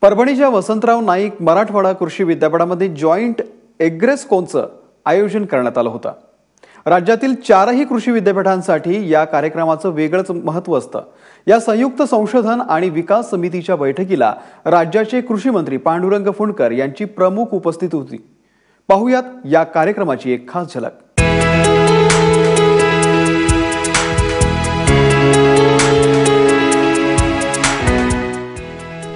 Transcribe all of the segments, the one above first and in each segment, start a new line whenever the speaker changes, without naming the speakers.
परभणीच्या वसंतराव नाईक मराठवाडा कृषी विद्यापीठामध्ये जॉईंट एग्रेसकोनचं आयोजन करण्यात आलं होतं. राज्यातील चारही कृषी विद्यापीठांसाठी या कार्यक्रमाचं वेगळंच महत्त्व असतं. या संयुक्त संशोधन आणि विकास समितीच्या बैठकीला राज्याचे कृषी मंत्री पांडुरंग फुंडकर यांची प्रमुख उपस्थिती होती. पाहुयात या कार्यक्रमाची एक खास झलक.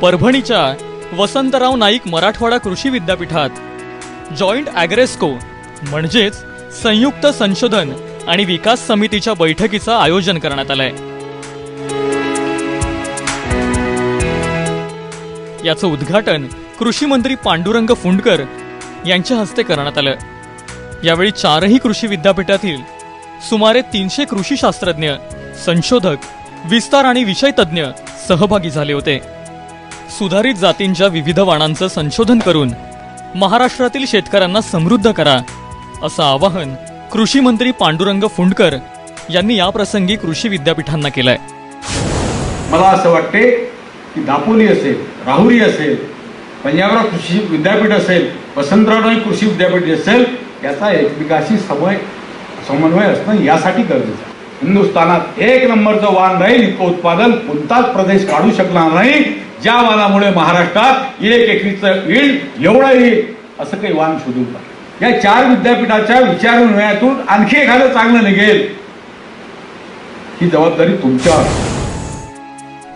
परभणीच्या वसंतराव नाईक मराठवाडा कृषी विद्यापीठात जॉईंट ॲग्रेस्को म्हणजेच संयुक्त संशोधन आणि विकास समितीच्या बैठकीचं आयोजन करण्यात आलंय. याचं उद्घाटन कृषी मंत्री पांडुरंग फुंडकर यांच्या हस्ते करण्यात आलं. यावेळी चारही कृषी विद्यापीठातील सुमारे तीनशे कृषी शास्त्रज्ञ संशोधक विस्तार आणि विषयतज्ञ सहभागी झाले होते. सुधारित जातींच्या विविध वाणांचं संशोधन करून महाराष्ट्रातील शेतकऱ्यांना समृद्ध करा असं आवाहन कृषी मंत्री पांडुरंग फुंडकर यांनी याप्रसंगी कृषी विद्यापीठांना केलंय.
मला असं वाटते की दापोली असेल राहुरी असेल पंजाबराव कृषी विद्यापीठ असेल वसंतराव कृषी विद्यापीठ असेल याचा एकमेकाशी समय समन्वय असणं यासाठी गरजेचं हिंदुस्थानात एक नंबरचं वाण राहील इतकं उत्पादन कोणताच प्रदेश काढू शकणार नाही. ज्या वाणामुळे महाराष्ट्रात एक एकरीचं येईल एवढं येईल असं काही वाण शोधून या चार विद्यापीठाच्या विचारविनिमयातून आणखी एखादं चांगलं निघेल. ही जबाबदारी तुमच्या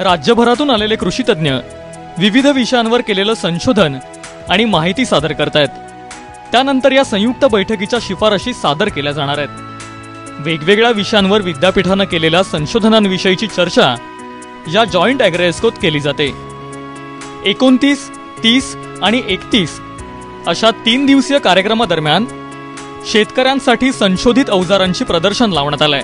राज्यभरातून आलेले कृषी तज्ज्ञ विविध विषयांवर केलेलं संशोधन आणि माहिती सादर करतायत. त्यानंतर या संयुक्त बैठकीच्या शिफारशी सादर केल्या जाणार आहेत. वेगवेगळ्या विषयांवर विद्यापीठानं केलेल्या संशोधनांविषयीची चर्चा या जॉईंट अॅग्रेस्कोत केली जाते. एकोणतीस तीस आणि एकतीस अशा तीन दिवसीय कार्यक्रमादरम्यान शेतकऱ्यांसाठी संशोधित अवजारांची प्रदर्शन लावण्यात आलंय.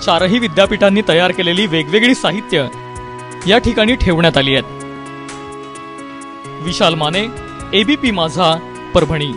चारही विद्यापीठांनी तयार केलेली वेगवेगळी साहित्य या ठिकाणी ठेवण्यात आली आहेत. विशाल माने एबीपी माझा परभणी.